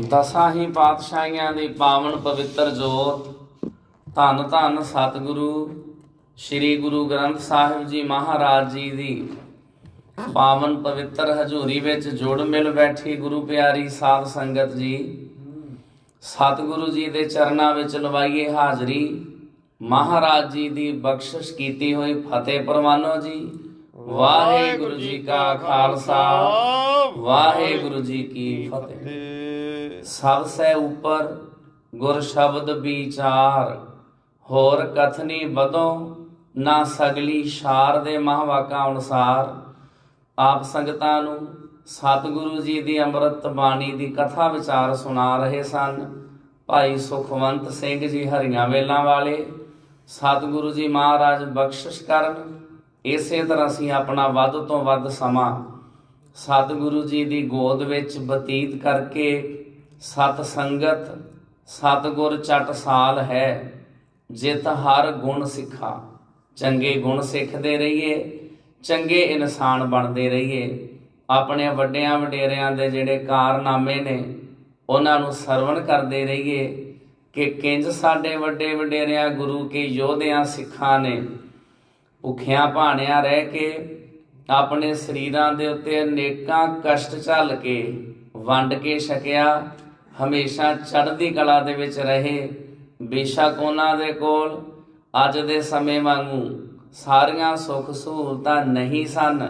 ਦਸਾਂ ਹੀ ਪਾਤਸ਼ਾਹੀਆਂ ਦੀ ਪਾਵਨ ਪਵਿੱਤਰ ਜੋਤ। ਧੰਨ ਧੰਨ ਸਤਿਗੁਰੂ ਸ੍ਰੀ ਗੁਰੂ ਗ੍ਰੰਥ ਸਾਹਿਬ ਜੀ ਮਹਾਰਾਜ ਜੀ ਦੀ। ਪਾਵਨ ਪਵਿੱਤਰ ਹਜ਼ੂਰੀ ਵਿੱਚ ਜੁੜ ਮਿਲ ਬੈਠੀ ਗੁਰੂ ਪਿਆਰੀ ਸਾਧ ਸੰਗਤ ਜੀ। ਸਤਿਗੁਰੂ ਜੀ ਦੇ ਚਰਨਾਂ ਵਿੱਚ ਲਵਾਈਏ ਹਾਜ਼ਰੀ। ਮਹਾਰਾਜ ਜੀ ਦੀ ਬਖਸ਼ਿਸ਼ ਕੀਤੀ ਹੋਈ ਫਤਿਹ ਪ੍ਰਵਾਨੋ ਜੀ। ਵਾਹਿਗੁਰੂ ਜੀ ਕਾ ਖਾਲਸਾ। ਵਾਹਿਗੁਰੂ ਜੀ ਕੀ ਫਤਿਹ। ਸਭ ਸੇ ਉਪਰ ਗੁਰ ਸ਼ਬਦ ਵਿਚਾਰ, ਹੋਰ ਕਥਨੀ ਵਧੋ, ਨਾ ਸਗਲੀ ਸ਼ਾਰ ਦੇ ਮਹਾਵਾਕਾਂ ਅਨੁਸਾਰ। ਆਪ ਸੰਗਤਾਂ ਨੂੰ ਸਤਿਗੁਰੂ ਜੀ ਦੀ ਅੰਮ੍ਰਿਤ ਬਾਣੀ ਦੀ ਕਥਾ ਵਿਚਾਰ ਸੁਣਾ ਰਹੇ ਸਨ। ਭਾਈ ਸੁਖਵੰਤ ਸਿੰਘ ਜੀ ਹਰੀਆਂ ਵੇਲਾਂ ਵਾਲੇ, ਸਤਿਗੁਰੂ ਜੀ ਮਹਾਰਾਜ ਬਖਸ਼ਿਸ਼ ਕਰਨ। ਇਸੇ ਤਰ੍ਹਾਂ ਅਸੀਂ ਆਪਣਾ ਵੱਧ ਤੋਂ ਵੱਧ ਸਮਾਂ ਸਤਿਗੁਰੂ ਜੀ ਦੀ ਗੋਦ ਵਿੱਚ ਬਤੀਤ ਕਰਕੇ ਸਤ ਸੰਗਤ ਸਤਿਗੁਰ ਚਟ ਸਾਲ ਹੈ, ਜਿਤ ਹਰ ਗੁਣ ਸਿੱਖਾ। ਚੰਗੇ ਗੁਣ ਸਿੱਖਦੇ ਰਹੀਏ, ਚੰਗੇ ਇਨਸਾਨ ਬਣਦੇ ਰਹੀਏ। ਆਪਣੇ ਵੱਡਿਆਂ ਵਡੇਰਿਆਂ ਦੇ ਜਿਹੜੇ ਕਾਰਨਾਮੇ ਨੇ, ਉਹਨਾਂ ਨੂੰ ਸਰਵਣ ਕਰਦੇ ਰਹੀਏ ਕਿ ਕਿੰਜ ਸਾਡੇ ਵੱਡੇ ਵਡੇਰਿਆਂ, ਗੁਰੂ ਕੇ ਯੋਧਿਆਂ ਸਿੱਖਾਂ ਨੇ ਭੁੱਖਿਆਂ ਭਾਣਿਆਂ ਰਹਿ ਕੇ ਆਪਣੇ ਸਰੀਰਾਂ ਦੇ ਉੱਤੇ ਅਨੇਕਾਂ ਕਸ਼ਟ ਝੱਲ ਕੇ, ਵੰਡ ਕੇ ਛਕਿਆ ਹਮੇਸ਼ਾ ਚੜ੍ਹਦੀ ਕਲਾ ਦੇ ਵਿੱਚ ਰਹੇ। ਬੇਸ਼ੱਕ ਉਹਨਾਂ ਦੇ ਕੋਲ ਅੱਜ ਦੇ ਸਮੇਂ ਵਾਂਗੂ ਸਾਰੀਆਂ ਸੁੱਖ ਸਹੂਲਤਾਂ ਨਹੀਂ ਸਨ।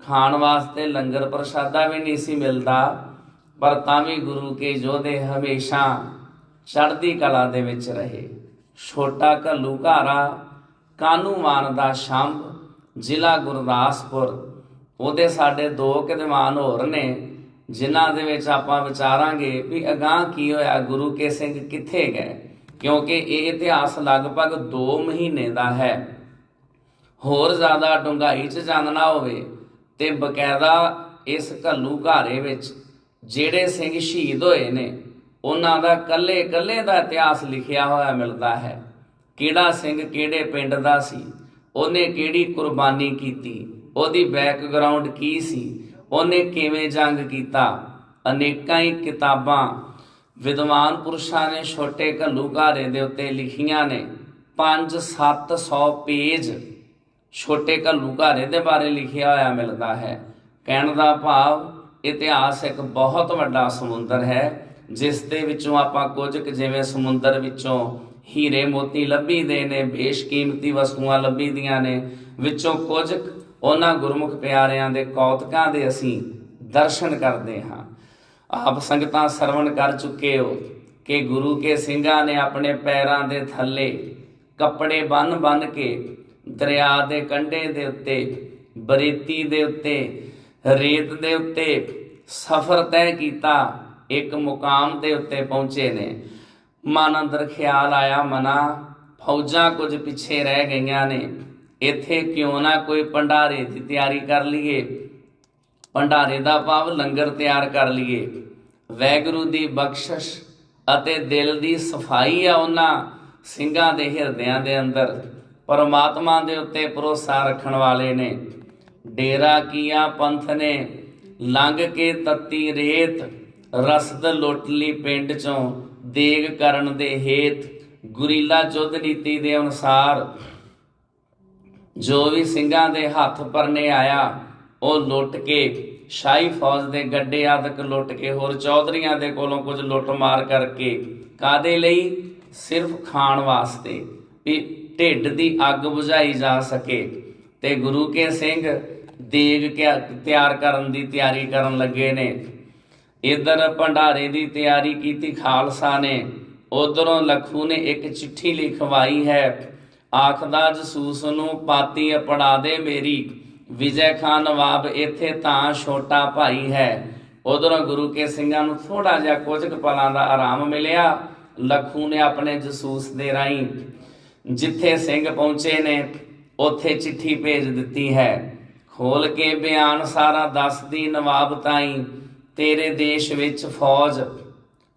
ਖਾਣ ਵਾਸਤੇ ਲੰਗਰ ਪ੍ਰਸ਼ਾਦਾ ਵੀ ਨਹੀਂ ਸੀ ਮਿਲਦਾ, ਪਰ ਤਾਂ ਵੀ ਗੁਰੂ ਕੇ ਯੋਧੇ ਹਮੇਸ਼ਾ ਚੜ੍ਹਦੀ ਕਲਾ ਦੇ ਵਿੱਚ ਰਹੇ। ਛੋਟਾ ਘੱਲੂ ਘਾਰਾ ਕਾਨੂੰਵਾਨ ਦਾ ਸ਼ੰਭ ਜ਼ਿਲ੍ਹਾ ਗੁਰਦਾਸਪੁਰ, ਉਹਦੇ ਸਾਡੇ ਦੋ ਕਿਦਮਾਨ ਹੋਰ ਨੇ। ਜਿਨ੍ਹਾਂ ਦੇ ਵਿੱਚ ਆਪਾਂ ਵਿਚਾਰਾਂਗੇ ਵੀ ਅਗਾਹ ਕੀ ਹੋਇਆ, ਗੁਰੂ ਕੇ ਸਿੰਘ ਕਿੱਥੇ ਗਏ? ਕਿਉਂਕਿ ਇਹ ਇਤਿਹਾਸ ਲਗਭਗ 2 ਮਹੀਨੇ ਦਾ ਹੈ। ਹੋਰ ਜ਼ਿਆਦਾ ਡੂੰਘਾਈ 'ਚ ਜਾਣਨਾ ਹੋਵੇ ਤੇ ਬਕਾਇਦਾ ਇਸ ਘੱਲੂ ਘਾਰੇ ਵਿੱਚ ਜਿਹੜੇ ਸਿੰਘ ਸ਼ਹੀਦ ਹੋਏ ਨੇ, ਉਹਨਾਂ ਦਾ ਕੱਲੇ ਕੱਲੇ ਦਾ ਇਤਿਹਾਸ ਲਿਖਿਆ ਹੋਇਆ ਮਿਲਦਾ ਹੈ। ਕਿਹੜਾ ਸਿੰਘ ਕਿਹੜੇ ਪਿੰਡ ਦਾ ਸੀ? ਉਹਨੇ ਕਿਹੜੀ ਕੁਰਬਾਨੀ ਕੀਤੀ? ਉਹਦੀ ਬੈਕਗ੍ਰਾਉਂਡ ਕੀ ਸੀ? ਉਹਨੇ ਕਿਵੇਂ ਜੰਗ ਕੀਤਾ? ਅਨੇਕਾਂ ਹੀ ਕਿਤਾਬਾਂ ਵਿਦਵਾਨ ਪੁਰਸ਼ਾਂ ਨੇ ਛੋਟੇ ਘੱਲੂਘਾਰੇ ਦੇ ਉੱਤੇ ਲਿਖੀਆਂ ਨੇ। 5-700 ਪੇਜ ਛੋਟੇ ਘੱਲੂਘਾਰੇ ਦੇ ਬਾਰੇ ਲਿਖਿਆ ਹੋਇਆ ਮਿਲਦਾ ਹੈ। ਕਹਿਣ ਦਾ ਭਾਵ, ਇਤਿਹਾਸ ਇੱਕ ਬਹੁਤ ਵੱਡਾ ਸਮੁੰਦਰ ਹੈ, ਜਿਸ ਦੇ ਵਿੱਚੋਂ ਆਪਾਂ ਕੁਝ ਕੁ ਜਿਵੇਂ ਸਮੁੰਦਰ ਵਿੱਚੋਂ ਹੀਰੇ ਮੋਤੀ ਲੱਭੀ ਦੇ ਨੇ, ਬੇਸ਼ਕੀਮਤੀ ਵਸਤੂਆਂ ਲੱਭੀ ਦੀਆਂ ਨੇ, ਵਿੱਚੋਂ ਕੁਝ ਕੁ ਉਹਨਾਂ ਗੁਰਮੁਖ ਪਿਆਰਿਆਂ ਦੇ ਕੌਤਕਾਂ ਦੇ ਅਸੀਂ ਦਰਸ਼ਨ ਕਰਦੇ ਹਾਂ। ਆਪ ਸੰਗਤਾਂ ਸਰਵਣ ਕਰ ਚੁੱਕੇ ਹੋ ਕਿ ਗੁਰੂ ਕੇ ਸਿੰਘਾਂ ਨੇ ਆਪਣੇ ਪੈਰਾਂ ਦੇ ਥੱਲੇ ਕੱਪੜੇ ਬੰਨ ਬੰਨ ਕੇ ਦਰਿਆ ਦੇ ਕੰਢੇ ਦੇ ਉੱਤੇ, ਬਰੇਤੀ ਦੇ ਉੱਤੇ, ਰੇਤ ਦੇ ਉੱਤੇ ਸਫ਼ਰ ਤੈਅ ਕੀਤਾ, ਇੱਕ ਮੁਕਾਮ ਦੇ ਉੱਤੇ ਪਹੁੰਚੇ ਨੇ। ਮਨ ਅੰਦਰ ਖਿਆਲ ਆਇਆ, ਮਨਾ ਫੌਜਾਂ ਕੁਝ ਪਿੱਛੇ ਰਹਿ ਗਈਆਂ ਨੇ। ਇੱਥੇ ਕਿਉਂ ਨਾ ਕੋਈ ਭੰਡਾਰੇ ਦੀ ਤਿਆਰੀ ਕਰ ਲਈਏ? ਭੰਡਾਰੇ ਦਾ ਭਾਵ ਲੰਗਰ ਤਿਆਰ ਕਰ ਲਈਏ। ਵੈਗੁਰੂ ਦੀ ਬਖਸ਼ਿਸ਼ ਅਤੇ ਦਿਲ ਦੀ ਸਫ਼ਾਈ ਆ ਉਹਨਾਂ ਸਿੰਘਾਂ ਦੇ ਹਿਰਦਿਆਂ ਦੇ ਅੰਦਰ। ਪਰਮਾਤਮਾ ਦੇ ਉੱਤੇ ਭਰੋਸਾ ਰੱਖਣ ਵਾਲੇ ਨੇ। ਡੇਰਾ ਕੀਆ ਪੰਥ ਨੇ ਲੰਘ ਕੇ ਤੱਤੀ ਰੇਤ, ਰਸਦ ਲੋਟਲੀ ਪਿੰਡ ਚੋਂ ਦੇਗ ਕਰਨ ਦੇ ਹੇਤ, ਗੁਰੀਲਾ ਚੁੱਧ ਨੀਤੀ ਦੇ ਅਨੁਸਾਰ ਜੋ ਵੀ ਸਿੰਘਾਂ ਦੇ ਹੱਥ ਪਰਨੇ ਆਇਆ, ਉਹ ਲੁੱਟ ਕੇ ਸ਼ਾਹੀ ਫੌਜ ਦੇ ਗੱਡੇ ਆਦਿਕ ਲੁੱਟ ਕੇ ਹੋਰ ਚੌਧਰੀਆਂ ਦੇ ਕੋਲੋਂ ਕੁਝ ਲੁੱਟ ਮਾਰ ਕਰਕੇ ਕਾਦੇ ਲਈ? ਸਿਰਫ ਖਾਣ ਵਾਸਤੇ ਵੀ ਢਿੱਡ ਦੀ ਅੱਗ ਬੁਝਾਈ ਜਾ ਸਕੇ। ਤੇ ਗੁਰੂ ਕੇ ਸਿੰਘ ਦੇਗ ਕਿਆ- ਤਿਆਰ ਕਰਨ ਦੀ ਤਿਆਰੀ ਕਰਨ ਲੱਗੇ ਨੇ। ਇਧਰ ਭੰਡਾਰੇ ਦੀ ਤਿਆਰੀ ਕੀਤੀ ਖਾਲਸਾ ਨੇ। ਉਧਰੋਂ ਲਖੂ ਨੇ ਇੱਕ ਚਿੱਠੀ ਲਿਖਵਾਈ ਹੈ ਆਖਦਾ ਜਸੂਸ ਨੂੰ, ਪਾਤੀ ਅਪੜਾ ਦੇ ਮੇਰੀ। ਵਿਜੈ ਖਾਨ ਨਵਾਬ ਇੱਥੇ ਤਾਂ ਛੋਟਾ ਭਾਈ ਹੈ। ਉਧਰੋਂ ਗੁਰੂ ਕੇ ਸਿੰਘਾਂ ਨੂੰ ਥੋੜਾ ਜਿਹਾ ਕੁਝ ਕੁ ਪਲਾਂ ਦਾ ਆਰਾਮ ਮਿਲਿਆ। ਲਖੂ ਨੇ ਆਪਣੇ ਜਸੂਸ ਦੇ ਰਾਹੀਂ ਜਿੱਥੇ ਸਿੰਘ ਪਹੁੰਚੇ ਨੇ, ਉੱਥੇ ਚਿੱਠੀ ਭੇਜ ਦਿੱਤੀ ਹੈ। ਖੋਲ ਕੇ ਬਿਆਨ ਸਾਰਾ ਦੱਸਦੀ ਨਵਾਬ ਤਾਈ, ਤੇਰੇ ਦੇਸ਼ ਵਿੱਚ ਫੌਜ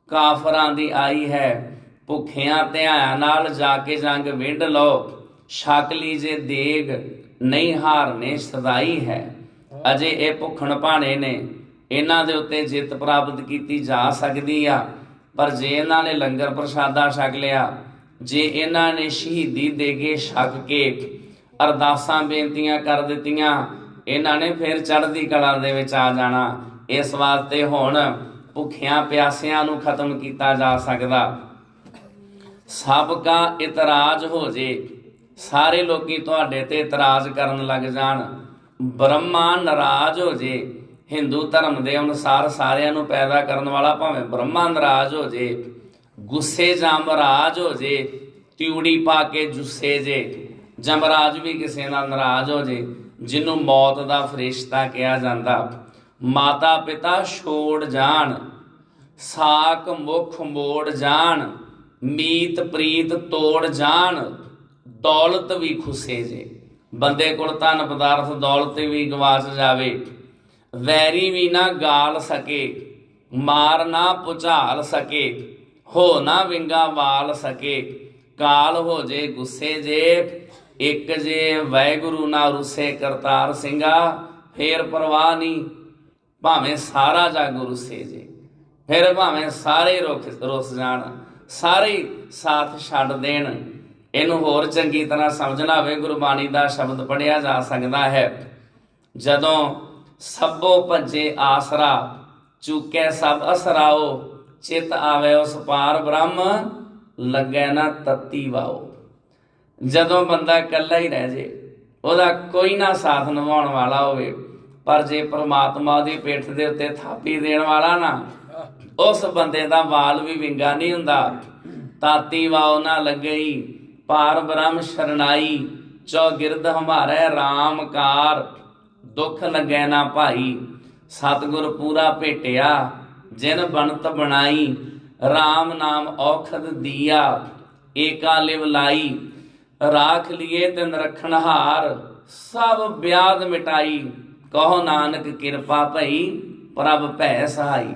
ਕਾਫਰਾਂ ਦੀ ਆਈ ਹੈ। ਭੁੱਖਿਆਂ ਧਿਆਇਆਂ ਨਾਲ ਜਾ ਕੇ ਜੰਗ ਵਿੰਡ ਲਓ। ਛਕ ਲੀਜੇ ਦੇਗ ਨਹੀਂ ਹਾਰਨੇ ਸਦਾਈ ਹੈ। ਅਜੇ ਇਹ ਭੁੱਖਣ ਭਾਣੇ ਨੇ। ਇਹਨਾਂ ਦੇ ਉੱਤੇ ਜਿੱਤ ਪ੍ਰਾਪਤ ਕੀਤੀ ਜਾ ਸਕਦੀ ਆ। ਪਰ ਜੇ ਇਹਨਾਂ ਨੇ ਲੰਗਰ ਪ੍ਰਸ਼ਾਦਾ ਛਕ ਲਿਆ, ਜੇ ਇਹਨਾਂ ਨੇ ਸ਼ਹੀਦੀ ਦੇ ਕੇ ਛਕ ਕੇ ਅਰਦਾਸਾਂ ਬੇਨਤੀਆਂ ਕਰ ਦਿੱਤੀਆਂ, ਇਹਨਾਂ ਨੇ ਫਿਰ ਚੜ੍ਹਦੀ ਕਲਾ ਦੇ ਵਿੱਚ ਆ ਜਾਣਾ। ਇਸ ਵਾਸਤੇ ਹੁਣ ਭੁੱਖਿਆਂ ਪਿਆਸਿਆਂ ਨੂੰ ਖਤਮ ਕੀਤਾ ਜਾ ਸਕਦਾ। ਸਭ ਕਾ ਇਤਰਾਜ਼ ਹੋ ਜੇ, ਸਾਰੇ ਲੋਕੀ ਤੁਹਾਡੇ ਤੇ ਇਤਰਾਜ਼ ਕਰਨ ਲੱਗ ਜਾਣ। ਬ੍ਰਹਮਾ ਨਾਰਾਜ਼ ਹੋ ਜੇ, ਹਿੰਦੂ ਧਰਮ ਦੇ ਅਨੁਸਾਰ ਸਾਰਿਆਂ ਨੂੰ ਪੈਦਾ ਕਰਨ ਵਾਲਾ ਭਾਵੇਂ ਬ੍ਰਹਮਾ ਨਾਰਾਜ਼ ਹੋ ਜੇ, ਗੁੱਸੇ ਜਮਰਾਜ ਹੋ ਜੇ, ਤਿਉੜੀ ਪਾ ਕੇ ਜੁੱਸੇ ਜੇ ਜਮਰਾਜ ਵੀ ਕਿਸੇ ਨਾਲ ਨਾਰਾਜ਼ ਹੋ ਜੇ, ਜਿਹਨੂੰ ਮੌਤ ਦਾ ਫਰਿਸ਼ਤਾ ਕਿਹਾ ਜਾਂਦਾ। ਮਾਤਾ ਪਿਤਾ ਛੋੜ ਜਾਣ, ਸਾਕ ਮੁਖ ਮੋੜ ਜਾਣ ਮੀਤ ਪ੍ਰੀਤ ਤੋੜ ਜਾਣ, ਦੌਲਤ ਵੀ ਖੁਸੇ ਜੇ। ਬੰਦੇ ਕੋਲ ਧਨ ਪਦਾਰਥ, ਦੌਲਤ ਵੀ ਗਵਾਚ ਜਾਵੇ। ਵੈਰੀ ਵੀ ਨਾ ਗਾਲ ਸਕੇ, ਮਾਰ ਨਾ ਪੁਚਾਲ ਸਕੇ, ਹੋ ਨਾ ਵਿੰਗਾ ਵਾਲ ਸਕੇ। ਕਾਲ ਹੋ ਜੇ ਗੁੱਸੇ ਜੇ, ਇੱਕ ਜੇ ਵੈਗੁਰੂ ਨਾ ਰੁੱਸੇ ਕਰਤਾਰ ਸਿੰਘਾ, ਫੇਰ ਪਰਵਾਹ ਨਹੀਂ, ਭਾਵੇਂ ਸਾਰਾ ਜਗ ਰੁੱਸੇ ਜੇ। ਫਿਰ ਭਾਵੇਂ ਸਾਰੇ ਰੁੱਖ ਰੁੱਸ ਜਾਣ। ਸਾਰੇ ਸਾਥ ਛੱਡ ਦੇਣ। ਇਹਨੂੰ ਹੋਰ ਚੰਗੀ ਤਰ੍ਹਾਂ ਸਮਝਣਾ ਹੋਵੇ, ਗੁਰਬਾਣੀ ਦਾ ਸ਼ਬਦ ਪੜਿਆ ਜਾ ਸਕਦਾ ਹੈ। ਜਦੋਂ ਸਭੋ ਭੱਜੇ ਆਸਰਾ, ਚੁੱਕੇ ਸਭ ਅਸਰਾਓ, ਚਿਤ ਆਵੇ ਉਸ ਪਾਰ ਬ੍ਰਹਮ, ਲੱਗੇ ਨਾ ਤਤੀ ਵਾਓ। ਜਦੋਂ ਬੰਦਾ ਇਕੱਲਾ ਹੀ ਰਹਿ ਜੇ, ਉਹਦਾ ਕੋਈ ਨਾ ਸਾਥ ਨਿਭਾਉਣ ਵਾਲਾ ਹੋਵੇ, ਪਰ ਜੇ ਪ੍ਰਮਾਤਮਾ ਦੀ ਪਿੱਠ ਦੇ ਉੱਤੇ ਥਾਪੀ ਦੇਣ ਵਾਲਾ ਨਾ ਉਸ ਬੰਦੇ ਦਾ ਵਾਲ ਵੀ ਵਿੰਗਾ ਨਹੀਂ ਹੁੰਦਾ। ਤਾਤੀ ਵਾਉ ਨਾ ਲੱਗਈ ਪਾਰ ਬ੍ਰਹਮ ਸ਼ਰਨਾਈ ਚੌਗਿਰਦ ਹਮਾਰੇ RAM ਕਾਰ, ਦੁੱਖ ਲੱਗੈ ਨਾ ਭਾਈ, ਸਤਿਗੁਰ ਪੂਰਾ ਭੇਟਿਆ, ਜਿਨ ਬਣਤ ਬਣਾਈ RAM ਨਾਮ ਔਖਦ ਦੀਆ, ਏਕਾ ਲਿਵ ਲਾਈ, ਰਾਖ ਲਿਏ ਤਿਨ ਰਖਣ ਸਭ ਬਿਆਦ ਮਿਟਾਈ, ਕਹੋ ਨਾਨਕ ਕਿਰਪਾ ਭਈ ਪ੍ਰਭ ਭੈ ਸਹਾਈ।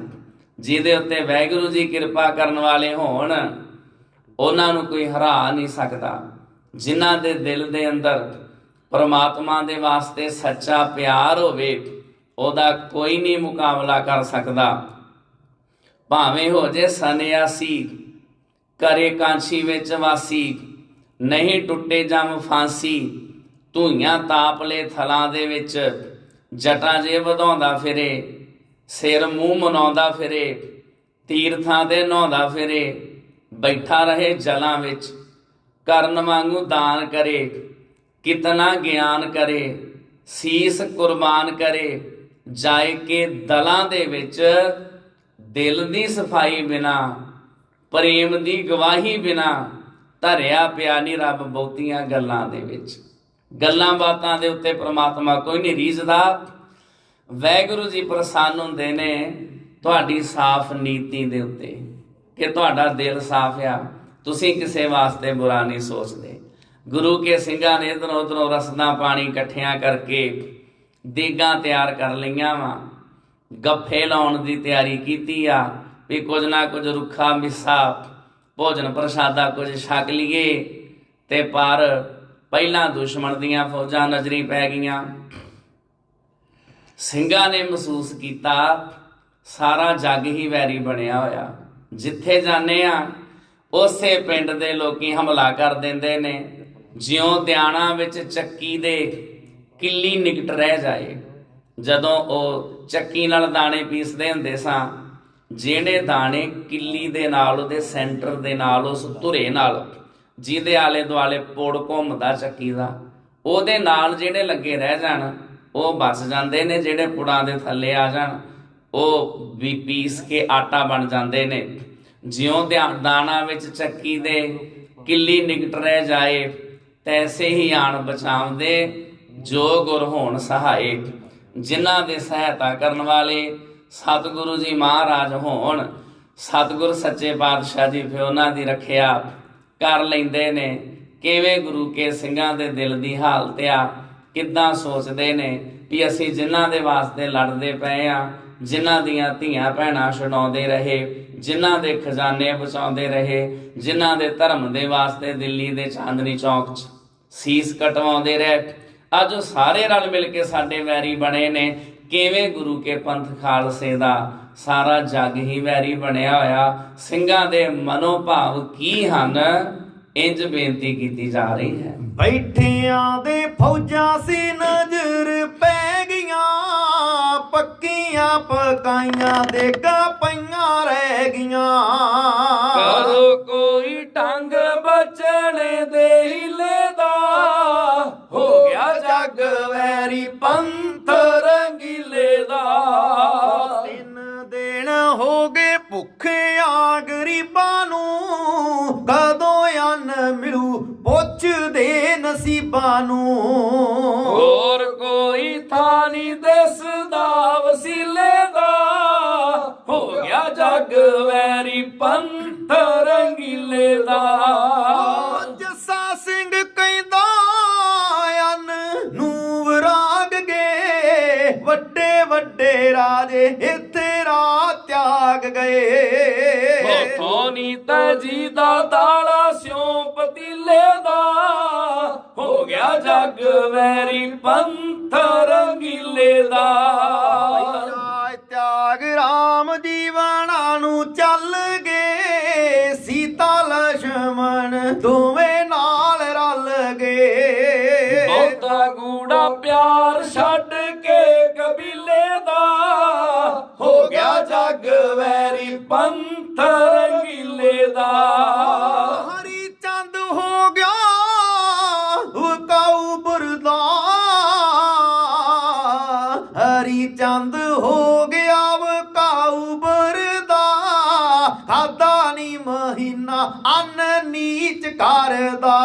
ਜਿਹਦੇ ਉੱਤੇ ਵਾਹਿਗੁਰੂ ਜੀ ਕਿਰਪਾ ਕਰਨ ਵਾਲੇ ਹੋਣ, ਉਹਨਾਂ ਨੂੰ ਕੋਈ ਹਰਾ ਨਹੀਂ ਸਕਦਾ। ਜਿਨ੍ਹਾਂ ਦੇ ਦਿਲ ਦੇ ਅੰਦਰ ਪਰਮਾਤਮਾ ਦੇ ਵਾਸਤੇ ਸੱਚਾ ਪਿਆਰ ਹੋਵੇ, ਉਹਦਾ ਕੋਈ ਨਹੀਂ ਮੁਕਾਬਲਾ ਕਰ ਸਕਦਾ। ਭਾਵੇਂ ਹੋ ਜੇ ਸੰਨਿਆਸੀ ਕਰੇ ਕਾਂਛੀ ਵਿੱਚ ਵਾਸੀ, ਨਹੀਂ ਟੁੱਟੇ ਜਮ ਫਾਂਸੀ, ਧੂਈਆਂ ਤਾਪਲੇ ਥਲਾਂ ਦੇ ਵਿੱਚ ਜਟਾਂ ਜੇ ਵਧਾਉਂਦਾ ਫਿਰੇ ਸਿਰ ਮੂੰਹ ਮਨਾਉਂਦਾ ਫਿਰੇ, ਤੀਰਥਾਂ ਦੇ ਨਹਾਉਂਦਾ ਫਿਰੇ, ਬੈਠਾ ਰਹੇ ਜਲਾਂ ਵਿੱਚ, ਕਰਨ ਵਾਂਗੂ ਦਾਨ ਕਰੇ, ਕਿਤਨਾ ਗਿਆਨ ਕਰੇ, ਸੀਸ ਕੁਰਬਾਨ ਕਰੇ, ਜਾਏ ਕੇ ਦਲਾਂ ਦੇ ਵਿੱਚ ਦਿਲ ਦੀ ਸਫ਼ਾਈ ਬਿਨਾ, ਪ੍ਰੇਮ ਦੀ ਗਵਾਹੀ ਬਿਨਾ ਧਰਿਆ ਪਿਆ ਨਹੀਂ ਰੱਬ ਬਹੁਤੀਆਂ ਗੱਲਾਂ ਦੇ ਵਿੱਚ। ਗੱਲਾਂ ਬਾਤਾਂ ਦੇ ਉੱਤੇ ਪ੍ਰਮਾਤਮਾ ਕੋਈ ਨਹੀਂ ਰੀਝਦਾ। ਵੈਗੁਰੂ ਜੀ ਪ੍ਰਸੰਨ ਹੁੰਦੇ ਨੇ ਤੁਹਾਡੀ ਸਾਫ਼ ਨੀਤੀ ਦੇ ਉੱਤੇ, ਕਿ ਤੁਹਾਡਾ ਦਿਲ ਸਾਫ਼ ਆ। ਤੁਸੀਂ ਕਿਸੇ ਵਾਸਤੇ ਬੁਰਾ ਨਹੀਂ ਸੋਚਦੇ। ਗੁਰੂ ਕੇ ਸਿੰਘਾਂ ਨੇ ਇਧਰੋਂ ਉਧਰੋਂ ਰਸਨਾ ਪਾਣੀ ਇਕੱਠਿਆਂ ਕਰਕੇ ਦੇਗਾਂ ਤਿਆਰ ਕਰ ਲਈਆਂ ਵਾ। ਗੱਫੇ ਲਾਉਣ ਦੀ ਤਿਆਰੀ ਕੀਤੀ ਆ, ਵੀ ਕੁਝ ਨਾ ਕੁਝ ਰੁੱਖਾ, ਮਿੱਸਾ, ਭੋਜਨ ਪ੍ਰਸ਼ਾਦਾ ਕੁਝ ਛਕ ਲਈਏ ਤੇ ਪਰ ਪਹਿਲਾਂ ਦੁਸ਼ਮਣ ਦੀਆਂ ਫੌਜਾਂ ਨਜ਼ਰੀ ਪੈ ਗਈਆਂ। ਸਿੰਘਾਂ ਨੇ ਮਹਿਸੂਸ ਕੀਤਾ, ਸਾਰਾ ਜੱਗ ਹੀ ਵੈਰੀ ਬਣਿਆ ਹੋਇਆ। ਜਿੱਥੇ ਜਾਂਦੇ ਆ ਉਸੇ ਪਿੰਡ ਦੇ ਲੋਕੀ ਹਮਲਾ ਕਰ ਦਿੰਦੇ ਨੇ। ਜਿਉਂ ਦਿਆਣਾ ਵਿੱਚ ਚੱਕੀ ਦੇ ਕਿੱਲੀ ਨਿਕਟ ਰਹਿ ਜਾਏ। ਜਦੋਂ ਉਹ ਚੱਕੀ ਨਾਲ ਦਾਣੇ ਪੀਸਦੇ ਹੁੰਦੇ ਸਾਂ, ਜਿਹੜੇ ਦਾਣੇ ਕਿੱਲੀ ਦੇ ਨਾਲ, ਉਹਦੇ ਸੈਂਟਰ ਦੇ ਨਾਲ, ਉਸ ਧੁਰੇ ਨਾਲ, ਜਿਹਦੇ ਆਲੇ ਦੁਆਲੇ ਪੋੜ ਘੁੰਮਦਾ ਚੱਕੀ ਦਾ ਉਹਦੇ ਨਾਲ ਜਿਹੜੇ ਲੱਗੇ ਰਹਿ ਜਾਣ ਉਹ ਬਚ ਜਾਂਦੇ ਨੇ ਜਿਹੜੇ ਪੁੜਾਂ ਦੇ ਥੱਲੇ ਆ ਜਾਣ, ਉਹ ਵੀ ਪੀਸ ਕੇ ਆਟਾ ਬਣ ਜਾਂਦੇ ਨੇ। ਜਿਉਂ ਧਿਆ- ਦਾਣਾ ਵਿੱਚ ਚੱਕੀ ਦੇ, ਕਿੱਲੀ ਨਿਕਟ ਰਹਿ ਜਾਏ, ਤੈਸੇ ਹੀ ਆਣ ਬਚਾਉਂਦੇ, ਜੋ ਗੁਰ ਹੋਣ ਸਹਾਏ। ਜਿਨ੍ਹਾਂ ਦੇ ਸਹਾਇਤਾ ਕਰਨ ਵਾਲੇ ਸਤਿਗੁਰੂ ਜੀ ਮਹਾਰਾਜ ਹੋਣ, ਸਤਿਗੁਰ ਸੱਚੇ ਪਾਤਸ਼ਾਹ ਜੀ ਫਿਰ ਉਹਨਾਂ ਦੀ ਰੱਖਿਆ ਕਰ ਲੈਂਦੇ ਨੇ। ਕਿਵੇਂ ਗੁਰੂ ਕੇ ਸਿੰਘਾਂ ਦੇ ਦਿਲ ਦੀ ਹਾਲਤ ਆ ਕਿੱਦਾਂ ਸੋਚਦੇ ਨੇ ਕਿ ਅਸੀਂ ਜਿਨ੍ਹਾਂ ਦੇ ਵਾਸਤੇ ਲੜਦੇ ਪਏ ਆ, ਜਿਨ੍ਹਾਂ ਦੀਆਂ ਧੀਆਂ ਭੈਣਾਂ ਛਡਾਉਂਦੇ ਰਹੇ, ਜਿਨ੍ਹਾਂ ਦੇ ਖਜ਼ਾਨੇ ਬਚਾਉਂਦੇ ਰਹੇ, ਜਿਨ੍ਹਾਂ ਦੇ ਧਰਮ ਦੇ ਵਾਸਤੇ ਦਿੱਲੀ ਦੇ ਚਾਂਦਨੀ ਚੌਕ 'ਚ ਸੀਸ ਕਟਵਾਉਂਦੇ ਰਹੇ। ਅੱਜ ਉਹ ਸਾਰੇ ਰਲ ਮਿਲ ਕੇ ਸਾਡੇ ਵੈਰੀ ਬਣੇ ਨੇ। ਕਿਵੇਂ ਗੁਰੂ ਕੇ ਪੰਥ ਖਾਲਸੇ ਦਾ ਸਾਰਾ ਜੱਗ ਹੀ ਵੈਰੀ ਬਣਿਆ ਹੋਇਆ। ਸਿੰਘਾਂ ਦੇ ਮਨੋਭਾਵ ਕੀ ਹਨ? ਇੰਜ ਬੇਨਤੀ ਕੀਤੀ ਜਾ ਰਹੀ ਹੈ। ਬੈਠਿਆਂ ਦੇ ਫੌਜਾਂ ਸੀ ਨਜ਼ਰ ਪੈ ਗਈਆਂ, ਪੱਕੀਆਂ ਪਕਾਈਆਂ ਦੇ ਪਈਆਂ ਰਹਿ ਗਈਆਂ। ਕਰੋ ਕੋਈ ਢੰਗ ਬਚਣ ਦੇ ਹਿਲੇ ਦਾ, ਹੋ ਗਿਆ ਜੱਗ ਵੈਰੀ ਪੰਥ ਨਸੀਬਾਂ ਨੂੰ। ਹੋਰ ਕੋਈ ਥਾਂ ਨਹੀਂ ਦਿਸਦਾ ਵਸੀਲੇ ਦਾ। ਹੋ ਗਿਆ ਜੱਗ ਵੈਰੀ ਪੰਥ ਰੰਗੀਲੇ ਦਾ। ਜੱਸਾ ਸਿੰਘ ਕਹਿੰਦਾ ਅੰਨ ਨੂੰ ਵਿਰਾਗ ਗਏ। ਵੱਡੇ ਵੱਡੇ ਰਾਜੇ ਇੱਥੇ ਰਾਤ ਤਿਆਗ ਗਏ। ਹੋਥੋਂ ਨੀ ਤਜੀ ਦਾ ਦਾਲਾ ਦਿਲੇ ਦਾ ਹੋ ਗਿਆ ਜਗ ਵੈਰੀ ਪੰਥ ਰੰਗੀਲੇ ਦਾ। ਤਿਆਗ ਰਾਮ ਦੀਵਾਨਾ ਨੂੰ ਚੱਲ ਗਏ ਸੀਤਾ ਲਛਮਣ ਦੋਵੇਂ ਨਾਲ ਰਲ ਗਏ। ਬਹੁਤਾ ਗੂੜਾ ਪਿਆਰ ਛੱਡ ਕੇ ਕਬੀਲੇ ਦਾ ਹੋ ਗਿਆ ਜਗ ਵੈਰੀ ਪੰਥ ਰੰਗੀਲੇ ਦਾ। ਅੰਨ ਨੀਚ ਕਰਦਾ।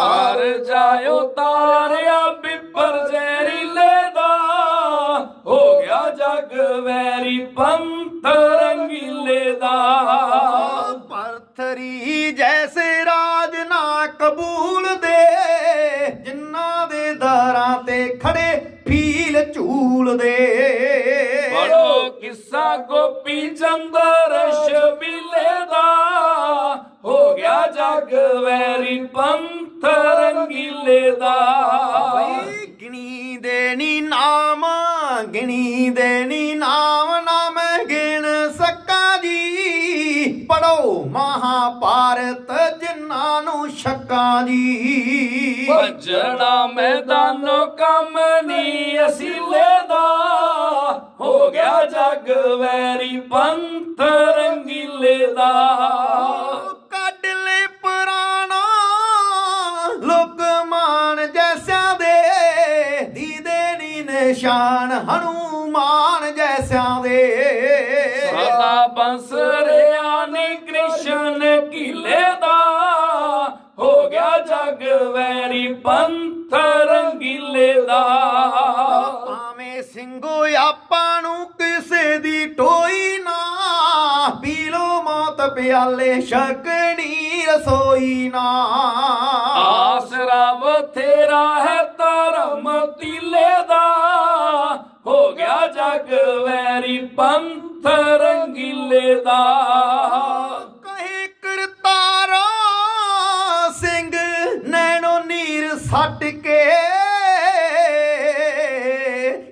ਪਰ ਜਾਇਓ ਤਾਰਿਆ ਬਿਪਰ ਜ਼ਹਿਰੀਲੇ ਦਾ। ਹੋ ਗਿਆ ਜੱਗ ਵੈਰੀ ਪੰਥ ਰੰਗੀਲੇ ਦਾ। ਪਰਥਰੀ ਜੈਸੇ ਰਾਜ ਨਾ ਕਬੂਲ ਦੇ। ਜਿਨ੍ਹਾਂ ਦੇ ਦਰਾਂ ਤੇ ਖੜੇ ਫੀਲ ਝੂਲ ਦੇ। ਪੜੋ ਕਿੱਸਾ ਗੋਪੀ ਚੰਦਰ ਸ਼ਬੀਲੇ ਦਾ। ਜੱਗ ਵੈਰੀ ਪੰਥ ਰੰਗੀਲੇ ਦਾ। ਬਈ ਗਿਣੀ ਦੇ ਨੀ ਨਾਮ ਗਿਣੀ ਦੇ ਨੀ ਨਾਮ ਨਾ ਮੈਂ ਗਿਣ ਸਕਾਂ ਜੀ। ਪੜੋ ਮਹਾਭਾਰਤ ਜਿਨ੍ਹਾਂ ਨੂੰ ਛੱਕਾਂ ਜੀ। ਭਜਣਾ ਮੈਦਾਨੋ ਕੰਮ ਨੀ ਅਸੀਲੇ ਦਾ। ਹੋ ਗਿਆ ਜੱਗ ਵੈਰੀ ਪੰਥ ਰੰਗੀਲੇ ਦਾ। ਨੀ ਨਿਸ਼ਾਨ ਹਨੂਮਾਨ ਜੈਸਿਆਂ ਦੇ। ਸਦਾ ਬੰਸਰਿਆ ਨੀ ਕ੍ਰਿਸ਼ਨ ਕੀਲੇ ਦਾ। ਹੋ ਗਿਆ ਜੱਗ ਵੈਰੀ ਪੰਥ ਰੰਗੀਲੇ ਦਾ। ਭਾਵੇਂ ਸਿੰਘੋ ਆਪਾਂ ਨੂੰ ਕਿਸੇ ਦੀ ਟੋਈ ਨਾ। ਪੀ ਲੋ ਮੌਤ ਪਿਆਲੇ ਛਕਣੀ ਰਸੋਈ ਨਾ। ਆਸਰਾ ਬਥੇਰਾ ਹੈ ਵੈਰੀ ਪੰਥ ਰੰਗੀਲੇ ਦਾ। ਕਹੇ ਕਰਤਾਰਾ ਸਿੰਘ ਨੈਣੋ ਨੀਰ ਸੱਟ ਕੇ।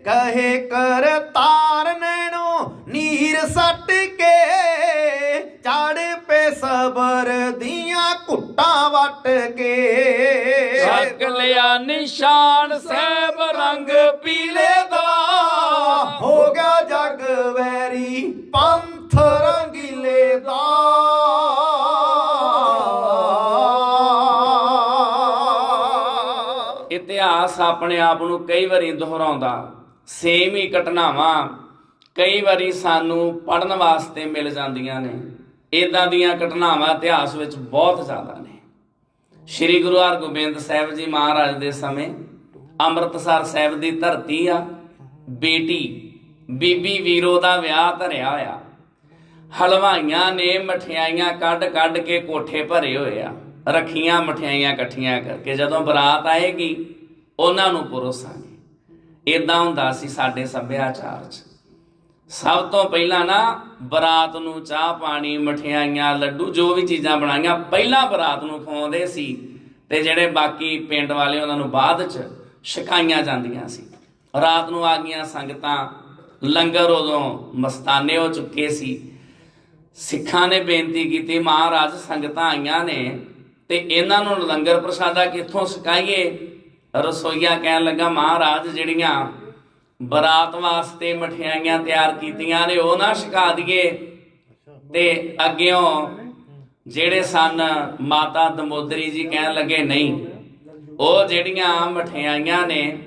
ਕਹੇ ਕਰਤਾਰ ਨੈਣੋ ਨੀਰ ਸੱਟ ਕੇ। ਚੜ ਪੇ ਸਬਰ ਦੀਆਂ ਘੁੱਟਾਂ ਵੱਟ ਕੇ। ਛਕ ਲਿਆ ਨਿਸ਼ਾਨ ਸਹਿਬ ਰੰਗ ਪੀਲੇ ਵੈਰੀ ਪੰਥ ਰੰਗੀਲੇ ਦਾ। ਇਤਿਹਾਸ ਆਪਣੇ ਆਪ ਨੂੰ ਕਈ ਵਾਰੀ ਦੁਹਰਾਉਂਦਾ। ਸੇਮ ਹੀ ਘਟਨਾਵਾਂ ਕਈ ਵਾਰੀ ਸਾਨੂੰ ਪੜਨ ਵਾਸਤੇ ਮਿਲ ਜਾਂਦੀਆਂ ਨੇ। ਇਦਾਂ ਦੀਆਂ ਘਟਨਾਵਾਂ ਇਤਿਹਾਸ ਵਿੱਚ ਬਹੁਤ ਜ਼ਿਆਦਾ ਨੇ। ਸ੍ਰੀ ਗੁਰੂ ਹਰਗੋਬਿੰਦ ਸਾਹਿਬ ਜੀ ਮਹਾਰਾਜ ਦੇ ਸਮੇਂ ਅੰਮ੍ਰਿਤਸਰ ਸਾਹਿਬ ਦੀ ਧਰਤੀ ਆ, ਬੇਟੀ ਬੀਬੀ ਵੀਰੋ ਦਾ ਵਿਆਹ ਧਰਿਆ ਹੋਇਆ। ਹਲਵਾਈਆਂ ਨੇ ਮਠਿਆਈਆਂ ਕੱਢ ਕੱਢ ਕੇ ਕੋਠੇ ਭਰੇ ਹੋਏ ਆ। ਰੱਖੀਆਂ ਮਠਿਆਈਆਂ ਇਕੱਠੀਆਂ ਕਰਕੇ ਜਦੋਂ ਬਰਾਤ ਆਏਗੀ, ਉਹਨਾਂ ਨੂੰ ਪਰੋਸਾਂਗੇ। ਇਦਾਂ ਹੁੰਦਾ ਸੀ ਸਾਡੇ ਸੱਭਿਆਚਾਰ 'ਚ। ਸਭ ਤੋਂ ਪਹਿਲਾਂ ਨਾ ਬਰਾਤ ਨੂੰ ਚਾਹ ਪਾਣੀ, ਮਠਿਆਈਆਂ, ਲੱਡੂ, ਜੋ ਵੀ ਚੀਜ਼ਾਂ ਬਣਾਈਆਂ, ਪਹਿਲਾਂ ਬਰਾਤ ਨੂੰ ਖਵਾਉਂਦੇ ਸੀ ਤੇ ਜਿਹੜੇ ਬਾਕੀ ਪਿੰਡ ਵਾਲੇ ਉਹਨਾਂ ਨੂੰ ਬਾਅਦ 'ਚ ਛਕਾਈਆਂ ਜਾਂਦੀਆਂ ਸੀ। ਰਾਤ ਨੂੰ ਆ ਗਈਆਂ ਸੰਗਤਾਂ ਲੰਗਰ ਉਦੋਂ ਮਸਤਾਨੇ ਹੋ ਚੁੱਕੇ ਸੀ। ਸਿੱਖਾਂ ਨੇ ਬੇਨਤੀ ਕੀਤੀ, ਮਹਾਰਾਜ ਸੰਗਤਾਂ ਆਈਆਂ ਨੇ ਤੇ ਇਹਨਾਂ ਨੂੰ ਲੰਗਰ ਪ੍ਰਸ਼ਾਦਾ ਕਿੱਥੋਂ ਸਕਾਈਏ ਰਸੋਈਆ ਕਹਿਣ ਲੱਗਾ, ਮਹਾਰਾਜ ਜਿਹੜੀਆਂ ਬਰਾਤ ਵਾਸਤੇ ਮਠਿਆਈਆਂ ਤਿਆਰ ਕੀਤੀਆਂ ਨੇ, ਉਹ ਨਾ ਛਕਾ ਦਈਏ। ਤੇ ਅੱਗਿਓਂ ਜਿਹੜੇ ਸਨ, ਮਾਤਾ ਦਮੋਦਰੀ ਜੀ ਕਹਿਣ ਲੱਗੇ, ਨਹੀਂ, ਉਹ ਜਿਹੜੀਆਂ ਮਠਿਆਈਆਂ ਨੇ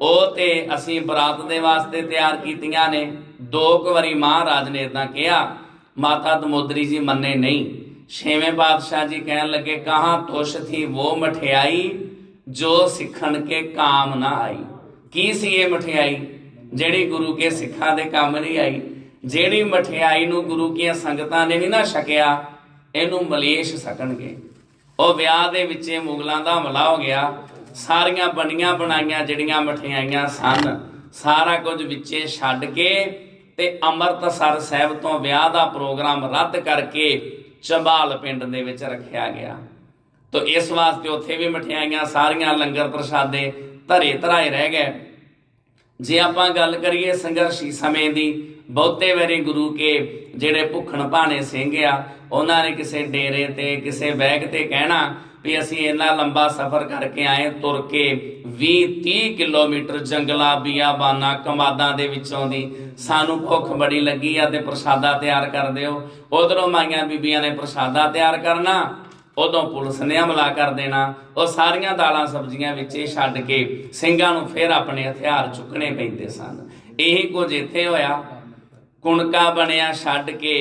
ਉਹ ਤੇ ਅਸੀਂ ਬਰਾਤ ਦੇ ਵਾਸਤੇ ਤਿਆਰ ਕੀਤੀਆਂ ਨੇ। ਦੋ ਕੁ ਵਾਰੀ ਮਹਾਰਾਜ ਨੇ ਇਦਾਂ ਕਿਹਾ, ਮਾਤਾ ਦਮੋਦਰੀ ਜੀ ਮੰਨੇ ਨਹੀਂ। ਛੇਵੇਂ ਪਾਤਸ਼ਾਹ ਜੀ ਕਹਿਣ ਲੱਗੇ, ਕਹਾਂ ਤੁਸ਼ ਥੀ ਉਹ ਮਠਿਆਈ ਜੋ ਸਿੱਖਣ ਕੇ ਕਾਮ ਨਾ ਆਈ? ਕੀ ਸੀ ਇਹ ਮਠਿਆਈ? ਜਿਹੜੀ ਗੁਰੂ ਕੇ ਸਿੱਖਾਂ ਦੇ ਕੰਮ ਨਹੀਂ ਆਈ। ਜਿਹੜੀ ਮਠਿਆਈ ਨੂੰ ਗੁਰੂ ਕੀਆਂ ਸੰਗਤਾਂ ਨੇ ਨਹੀਂ ਨਾ ਛਕਿਆ, ਇਹਨੂੰ ਮਲੇਸ਼ ਸਕਣਗੇ। ਉਹ ਵਿਆਹ ਦੇ ਵਿੱਚ ਮੁਗਲਾਂ ਦਾ ਹਮਲਾ ਹੋ ਗਿਆ। ਸਾਰੀਆਂ ਬਣੀਆਂ ਬਣਾਈਆਂ ਜਿਹੜੀਆਂ ਮਠਿਆਈਆਂ ਸਨ, ਸਾਰਾ ਕੁਝ ਵਿੱਚੇ ਛੱਡ ਕੇ ਤੇ ਅੰਮ੍ਰਿਤਸਰ ਸਾਹਿਬ ਤੋਂ ਵਿਆਹ ਦਾ ਪ੍ਰੋਗਰਾਮ ਰੱਦ ਕਰਕੇ ਚੰਬਾਲ ਪਿੰਡ ਦੇ ਵਿੱਚ ਰੱਖਿਆ ਗਿਆ। ਤੋ ਇਸ ਵਾਸਤੇ ਉੱਥੇ ਵੀ ਮਠਿਆਈਆਂ, ਸਾਰੀਆਂ ਲੰਗਰ ਪ੍ਰਸ਼ਾਦੇ ਧਰੇ ਧਰਾਏ ਰਹਿ ਗਏ। ਜੇ ਆਪਾਂ ਗੱਲ ਕਰੀਏ ਸੰਘਰਸ਼ੀ ਸਮੇਂ ਦੀ, ਬਹੁਤੇ ਵਾਰੀ ਗੁਰੂ ਕੇ ਜਿਹੜੇ ਭੁੱਖਣ ਭਾਣੇ ਸਿੰਘ ਆ, ਉਹਨਾਂ ਨੇ ਕਿਸੇ ਡੇਰੇ ਤੇ, ਕਿਸੇ ਬੈਗ ਤੇ ਕਹਿਣਾ ਵੀ ਅਸੀਂ ਇੰਨਾ ਲੰਬਾ ਸਫ਼ਰ ਕਰਕੇ ਆਏ, ਤੁਰ ਕੇ 20 30 ਕਿਲੋਮੀਟਰ ਜੰਗਲਾਂ ਬੀਆਬਾਨਾਂ ਕਮਾਦਾਂ ਦੇ ਵਿੱਚੋਂ ਦੀ ਸਾਨੂੰ ਭੁੱਖ ਬੜੀ ਲੱਗੀ ਆ ਤੇ ਪ੍ਰਸ਼ਾਦਾ ਤਿਆਰ ਕਰ ਦਿਓ। ਉਧਰੋਂ ਮਾਈਆਂ ਬੀਬੀਆਂ ਨੇ ਪ੍ਰਸ਼ਾਦਾ ਤਿਆਰ ਕਰਨਾ, ਉਦੋਂ ਪੁਲਿਸ ਨੇ ਹਮਲਾ ਕਰ ਦੇਣਾ। ਉਹ ਸਾਰੀਆਂ ਦਾਲਾਂ ਸਬਜ਼ੀਆਂ ਵਿੱਚ ਹੀ ਛੱਡ ਕੇ ਸਿੰਘਾਂ ਨੂੰ ਫਿਰ ਆਪਣੇ ਹਥਿਆਰ ਚੁੱਕਣੇ ਪੈਂਦੇ ਸਨ। ਇਹੀ ਕੁਝ ਇੱਥੇ ਹੋਇਆ। ਕੁਣਕਾ ਬਣਿਆ ਛੱਡ ਕੇ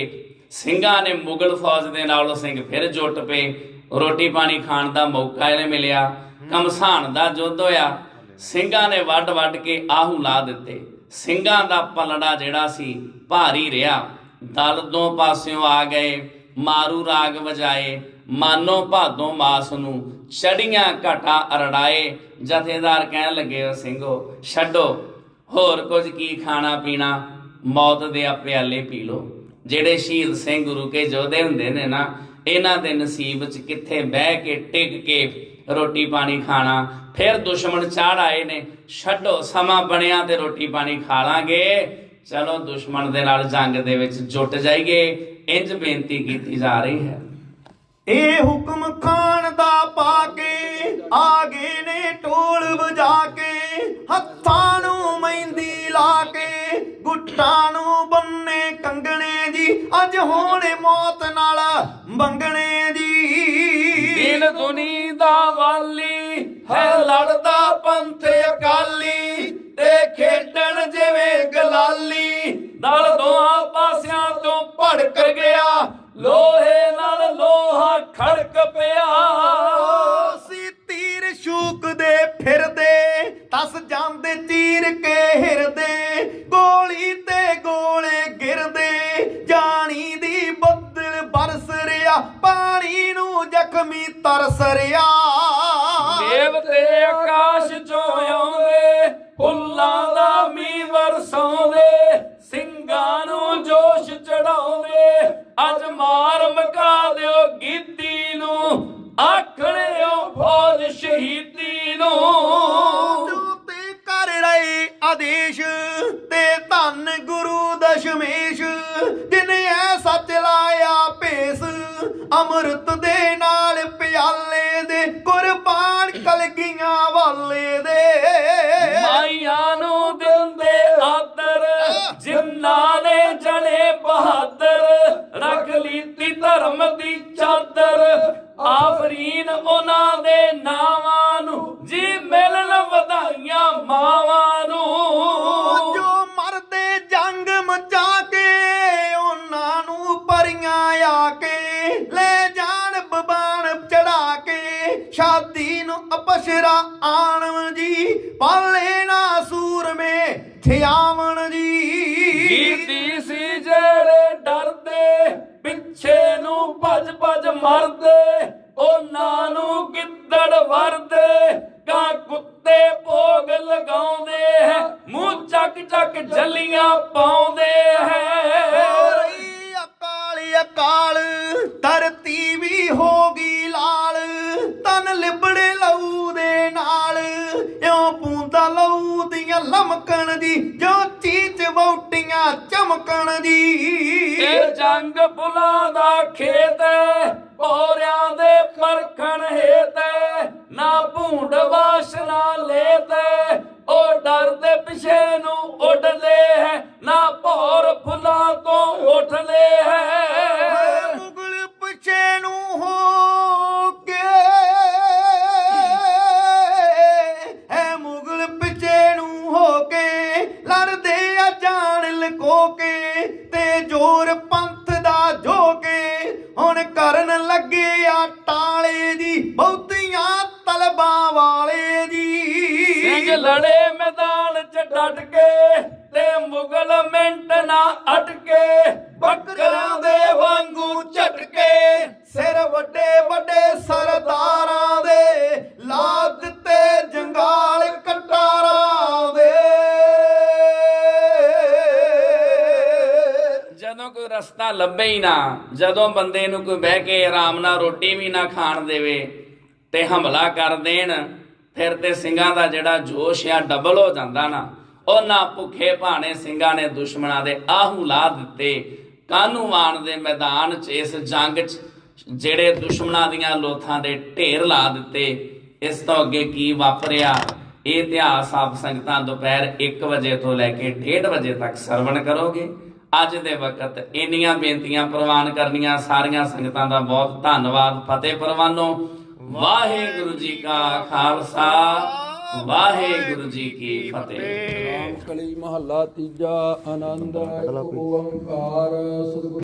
ਸਿੰਘਾਂ ਨੇ ਮੁਗਲ ਫੌਜ ਦੇ ਨਾਲ ਉਹ ਸਿੰਘ ਫਿਰ ਜੁੱਟ ਪਏ। ਰੋਟੀ ਪਾਣੀ ਖਾਣ ਦਾ ਮੌਕਾ ਇਹਨੇ ਮਿਲਿਆ, ਕਮਸਾਨ ਦਾ ਯੁੱਧ ਹੋਇਆ। ਸਿੰਘਾਂ ਨੇ ਵੱਡ ਵੱਡ ਕੇ ਆਹੂ ਲਾ ਦਿੱਤੇ। ਸਿੰਘਾਂ ਦਾ ਪਲੜਾ ਜਿਹੜਾ ਸੀ, ਭਾਰੀ ਰਿਹਾ। ਦਲ ਦੋ ਪਾਸਿਓਂ ਆ ਗਏ, ਮਾਰੂ ਰਾਗ ਵਜਾਏ। ਮਾਨੋ ਭਾਦੋਂ ਮਾਸ ਨੂੰ ਚੜੀਆਂ ਘਟਾ ਅਰੜਾਏ। ਜਥੇਦਾਰ ਕਹਿਣ ਲੱਗੇ ਉਹ ਸਿੰਘੋ, ਛੱਡੋ। ਹੋਰ ਕੁਝ ਕੀ ਖਾਣਾ ਪੀਣਾ? ਮੌਤ ਦੇ ਆ ਪਿਆਲੇ ਪੀ ਲੋ ਜਿਹੜੇ ਸ਼ਹੀਦ ਸਿੰਘ ਗੁਰੂ ਕੇ ਯੋਧੇ ਹੁੰਦੇ ਨੇ ਨਾ ਇਹਨਾਂ ਦੇ ਨਸੀਬ 'ਚ ਕਿੱਥੇ ਬਹਿ ਕੇ, ਟਿਕ ਕੇ ਰੋਟੀ ਪਾਣੀ ਖਾਣਾ। ਫਿਰ ਦੁਸ਼ਮਣ ਚਾੜ ਆਏ ਨੇ, ਛੱਡੋ, ਸਮਾਂ ਬਣਿਆ ਤੇ ਰੋਟੀ ਪਾਣੀ ਖਾ ਲਾਂਗੇ। ਚਲੋ ਦੁਸ਼ਮਣ ਦੇ ਨਾਲ ਜੰਗ ਦੇ ਵਿੱਚ ਜੁਟ ਜਾਈਏ। ਇੰਜ ਬੇਨਤੀ ਕੀਤੀ ਜਾ ਰਹੀ ਹੈ। ਇਹ ਹੁਕਮ ਖਾਨ ਦਾ ਪਾ ਕੇ ਆ ਗਏ ਨੇ ਢੋਲ ਵਜਾ ਕੇ, ਹੱਥਾਂ ਨੂੰ ਮਹਿੰਦੀ ਲਾ ਕੇ, ਗੁੱਟਾਂ ਨੂੰ ਦੁਨੀ ਦਾ ਵਾਲੀ, ਹੈ ਲੜਦਾ ਪੰਥ ਅਕਾਲੀ ਤੇ ਖੇਡਣ ਜਿਵੇਂ ਗਲਾਲੀ। ਨਾਲ ਦੋਹਾਂ ਪਾਸਿਆਂ ਤੋਂ ਭੜਕ ਗਿਆ, ਲੋਹੇ ਨਾਲ ਲੋਹਾ ਖੜਕ ਪਿਆ। ਸੀ ਤੀਰ ਸ਼ੂਕਦੇ ਫਿਰਦੇ, ਤਸ ਜਾਂਦੇ ਤੀਰ ਕੇ ਹਿਰਦੇ, ਗੋਲੀ ਤੇ ਗੋਲੇ ਗਿਰਦੇ। ਪਾਣੀ ਨੂੰ ਜ਼ਖਮੀ ਤਰਸ ਰਿਆ। ਦੇਵਤੇ ਆਕਾਸ਼ ਚੋਂ ਆਉਂਦੇ, ਫੁੱਲਾਂ ਦਾ ਮੀਂਹ ਵਰਸਾਉਂਦੇ, ਸਿੰਘਾਂ ਨੂੰ ਜੋਸ਼ ਚੜਾਉਂਦੇ। ਅੱਜ ਮਾਰ ਮਕਾ ਦਿਓ ਗੀਤੀ ਨੂੰ, ਆਖਣਿਓ ਫੌਜ ਸ਼ਹੀਦ ਜਿਨ੍ਹਾਂ ਨੇ ਜਣੇ ਬਹਾਦਰ, ਰੱਖ ਲੀਤੀ ਧਰਮ ਦੀ ਚਾਦਰ। ਆਫਰੀਨ ਉਹਨਾਂ ਦੇ ਨਾਵਾਂ ਨੂੰ, ਜੀ ਮਿਲਣ ਵਧਾਈਆਂ ਮਾਵਾਂ ਨੂੰ। ਜੋ ਮਰਦੇ ਜੰਗ ਮਚਾ ਕੇ, ਉਹਨਾਂ ਨੂੰ ਪਰੀਆਂ ਆ ਕੇ, ਲੈ ਜਾਣ ਬਬਾਨ ਚੜਾ ਕੇ। ਸ਼ਾਦੀ ਨੂੰ ਅਪਸ਼ਰਾ ਆਣਵ ਜੀ, ਪਾਲੇ ਨਾ ਸੂਰਮੇ, ਥਿਆਵਣ ਜੀ। ਕੀਤੀ ਸੀ ਜਿਹੜੇ ਡਰਦੇ, ਪਿੱਛੇ ਨੂੰ ਭੱਜ ਭੱਜ ਮਰਦੇ, ਉਹਨਾਂ ਨੂੰ ਗਿੱਦੜ ਵਰਦੇ ਕਾਂ ਕੁੱਤੇ ਭੋਗ ਲਗਾਉਂਦੇ ਹੈ, ਮੂੰਹ ਚੱਕ ਚੱਕ ਜਲੀਆਂ ਪਾਉਂਦੇ ਹੈ। ਰਹੀ ਅਕਾਲ ਅਕਾਲ, ਧਰਤੀ ਵੀ ਹੋ ਗਈ ਲਾਲ ਤਨ ਲਿਬੜੇ ਲਊ ਦੇ ਨਾਲ, ਇਉਂ ਪੂੰਦਾ ਲਊ ਦੀਆਂ ਦੀਆਂ ਲਮਕਣ ਦੀ ਜੋ ਚੀਚ ਵੌਟੀਆਂ ਚਮਕਣ ਦੀ। ਇਹ ਜੰਗ ਫੁੱਲਾਂ ਦਾ ਖੇਤ ਹੈ ਪੋਰਿਆਂ ਦੇ ਪਰਖਣ ਹੇਤ ਹੈ ਨਾ ਭੂੰਡ ਵਾਸ਼ਨਾ ਲੇਤ ਹੈ। ਉਹ ਡਰਦੇ ਪਿਛੇ ਨੂੰ ਉੱਡਦੇ ਹੈ ਨਾ ਭੌਰ ਫੁੱਲਾਂ ਤੋਂ ਉੱਠਦੇ ਹੈ। ਮੁਗਲ ਪਿਛੇ ਕੇ ਤੇ ਜੋਰ ਪੰਥ ਦਾ ਝੋਕੇ ਹੁਣ ਕਰਨ ਲੱਗੇ ਆ ਟਾਲੇ ਦੀ ਬਹੁਤੀਆਂ ਤਲਬਾਂ ਵਾਲੇ ਦੀ ਸਿੰਘ ਲੜੇ ਮੈਦਾਨ 'ਚ ਡਟ ਕੇ ਤੇ ਮੁਗਲ ਮਿੰਟ ਨਾ ਅਟਕੇ। ਬੱਕਰਾਂ ਦੇ ਵਾਂਗੂ ਝਟਕੇ। ਸਿਰ ਵੱਡੇ ਵੱਡੇ ਸਰਦਾਰਾਂ ਦੇ ਲਾ ਕੋਈ ਲੱਭੇ ਹੀ ਨਾ। ਜਦੋਂ ਬੰਦੇ ਨੂੰ ਕੋਈ ਬਹਿ ਕੇ ਆਰਾਮ ਨਾਲ ਰੋਟੀ ਵੀ ਨਾ ਖਾਣ ਦੇਵੇ ਤੇ ਹਮਲਾ ਕਰ ਦੇਣ, ਫਿਰ ਤੇ ਸਿੰਘਾਂ ਦਾ ਜਿਹੜਾ ਜੋਸ਼ ਆ ਡਬਲ ਹੋ ਜਾਂਦਾ ਨਾ। ਉਹਨਾਂ ਭੁੱਖੇ ਭਾਣੇ ਸਿੰਘਾਂ ਨੇ ਦੁਸ਼ਮਣਾਂ ਦੇ ਆਹੂ ਲਾ ਦਿੱਤੇ। ਕਾਨੂੰਵਾਨ ਦੇ ਮੈਦਾਨ 'ਚ, ਇਸ ਜੰਗ 'ਚ ਜਿਹੜੇ ਦੁਸ਼ਮਣਾਂ ਦੀਆਂ ਲੋਥਾਂ ਦੇ ਢੇਰ ਲਾ ਦਿੱਤੇ। ਇਸ ਤੋਂ ਅੱਗੇ ਕੀ ਵਾਪਰਿਆ? ਇਹ ਇਤਿਹਾਸ ਆਪ ਸੰਗਤਾਂ ਦੁਪਹਿਰ 1 ਵਜੇ ਤੋਂ ਲੈ ਕੇ 1:30 ਵਜੇ ਤੱਕ ਸਰਵਣ ਕਰੋਗੇ। ਅੱਜ ਦੇ ਵਕਤ ਇੰਨੀਆਂ ਬੇਨਤੀਆਂ ਪ੍ਰਵਾਨ ਕਰਨੀਆਂ ਸਾਰੀਆਂ ਸੰਗਤਾਂ ਦਾ ਬਹੁਤ ਧੰਨਵਾਦ। ਫਤਿਹ ਪ੍ਰਵਾਨੋ ਵਾਹਿਗੁਰੂ ਜੀ ਕਾ ਖਾਲਸਾ ਵਾਹਿਗੁਰੂ ਜੀ ਕੀ ਫਤਿਹ। ਰਾਮ ਕਲੀ ਮਹੱਲਾ ਤੀਜਾ ਆਨੰਦ ਓੰਕਾਰ ਸਤਿਗੁਰ